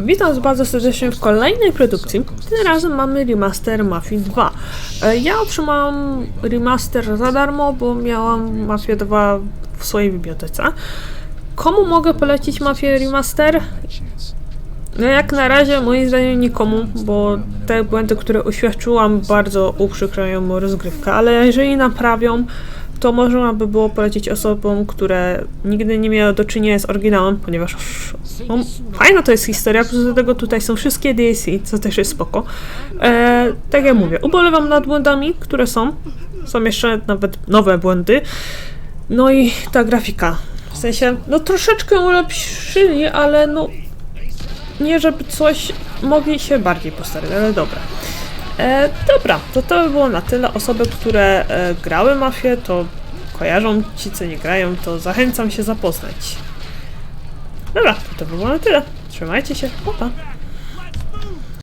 Witam Was bardzo serdecznie w kolejnej produkcji. Tym razem mamy remaster Mafii 2. E, Ja otrzymałam remaster za darmo, bo miałam Mafię 2 w swojej bibliotece. Komu mogę polecić Mafię Remaster? No jak na razie moim zdaniem nikomu, bo te błędy, które oświadczyłam bardzo uprzykrają rozgrywkę, ale jeżeli naprawią, to można by było polecić osobom, które nigdy nie miały do czynienia z oryginałem, ponieważ no, fajna to jest historia, poza tego tutaj są wszystkie DLC, co też jest spoko. E, tak jak mówię, ubolewam nad błędami, które są. Są jeszcze nawet nowe błędy. No i ta grafika. W sensie, no troszeczkę ulepszyli, ale no nie żeby coś mogli się bardziej postarać, ale dobra. E, dobra, to to by było na tyle. Osoby, które e, grały Mafię, to kojarzą, ci co nie grają, to zachęcam się zapoznać. Dobra, to by było na tyle. Trzymajcie się, pa pa.